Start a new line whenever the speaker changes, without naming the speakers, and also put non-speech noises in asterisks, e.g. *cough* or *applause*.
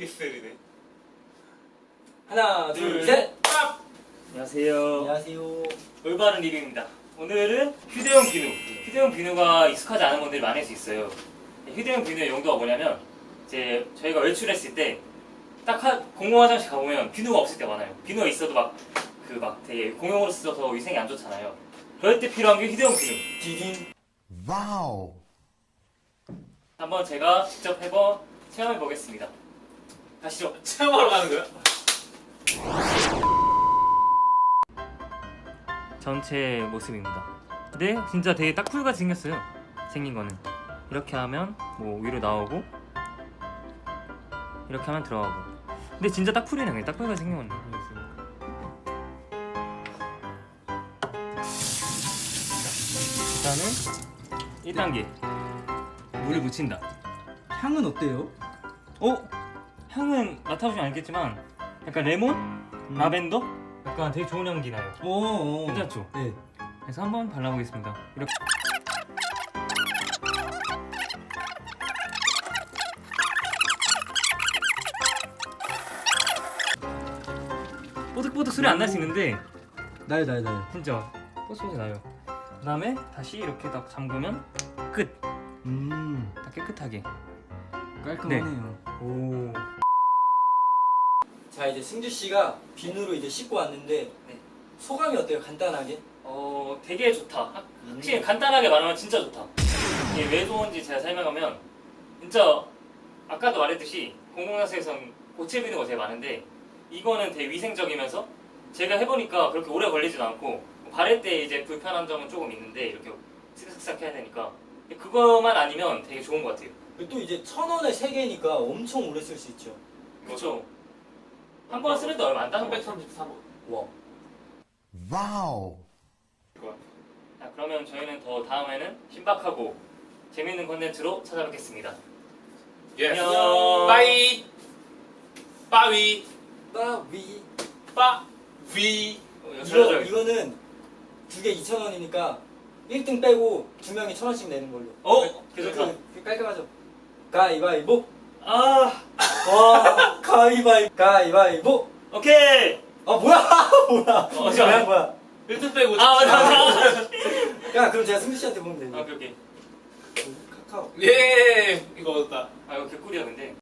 TSL이네.
하나, 둘, 셋.
안녕하세요.
안녕하세요.
올바른 리뷰입니다. 오늘은 휴대용 비누. 휴대용 비누가 익숙하지 않은 분들이 많을 수 있어요. 휴대용 비누의 용도가 뭐냐면 이제 저희가 외출했을 때딱 공공 화장실 가보면 비누가 없을 때 많아요. 비누가 있어도 막 그 막 되게 공용으로 쓰여서 위생이 안 좋잖아요. 그럴 때 필요한 게 휴대용 비누.
디딘.
Wow.
한번 제가 직접 해본 체험해 보겠습니다. 가시죠.
체험하러 가는 거야?
전체 모습입니다. 근데 진짜 되게 딱 풀같이 생겼어요. 생긴 거는 이렇게 하면 뭐 위로 나오고 이렇게 하면 들어가고. 근데 진짜 딱 풀이네. 그냥 딱 풀같이 생긴 거네. 일단은 1단계 물을 묻힌다.
향은 어때요?
어? 향은 맡아보시면 알겠지만 약간 레몬? 라벤더? 약간 되게 좋은 향기 나요.
오, 오.
괜찮죠?
네.
그래서 한번 발라보겠습니다. 이렇게. 뽀득뽀득 소리 안 날 수 있는데
나요, 나요, 나요.
진짜 뽀득뽀득 나요. 그 다음에 다시 이렇게 딱 잠그면 끝.
음,
딱 깨끗하게.
깔끔하네요.
오.
자, 이제 승주 씨가 비누로 이제 씻고 왔는데
네.
소감이 어때요? 간단하게?
어 되게 좋다. 확- 확실히 간단하게 말하면 진짜 좋다. 이게 왜 좋은지 제가 설명하면 진짜 아까도 말했듯이 공공장소에선 고체 비누가 제일 많은데 이거는 되게 위생적이면서 제가 해보니까 그렇게 오래 걸리진 않고 바를 때 이제 불편한 점은 조금 있는데 이렇게 슥슥슥 해야 되니까 그거만 아니면 되게 좋은 것 같아요.
또 이제 천 원에 세 개니까 엄청 오래 쓸 수 있죠.
그렇죠. 한 번 쓰는데 얼마 안 같아요.
333원.
와.
Wow.
자, 그러면 저희는 더 다음에는 신박하고 재밌는 콘텐츠로 찾아뵙겠습니다.
예스.
안녕.
빠이. 빠위.
빠위.
빠위.
어, 이거
이거,
들어줘야겠다.
이거는 두 개 2,000원이니까 1등 빼고 두 명이 1,000원씩 내는 걸로.
어? 괜찮다.
그, 그 깔끔하죠? 가위바위보.
아,
와, 가위바위보. 가위바위보.
오케이.
아, 뭐야? *laughs* 뭐야?
어,
뭐야,
잠깐만.
뭐야?
1등 빼고.
아, 맞아, 맞아. *laughs*
야, 그럼 제가 승주 씨한테 보면.
아, 오케이, 오케이.
카카오.
예. 이거 얻었다.
아, 이거 개꿀이야, 근데.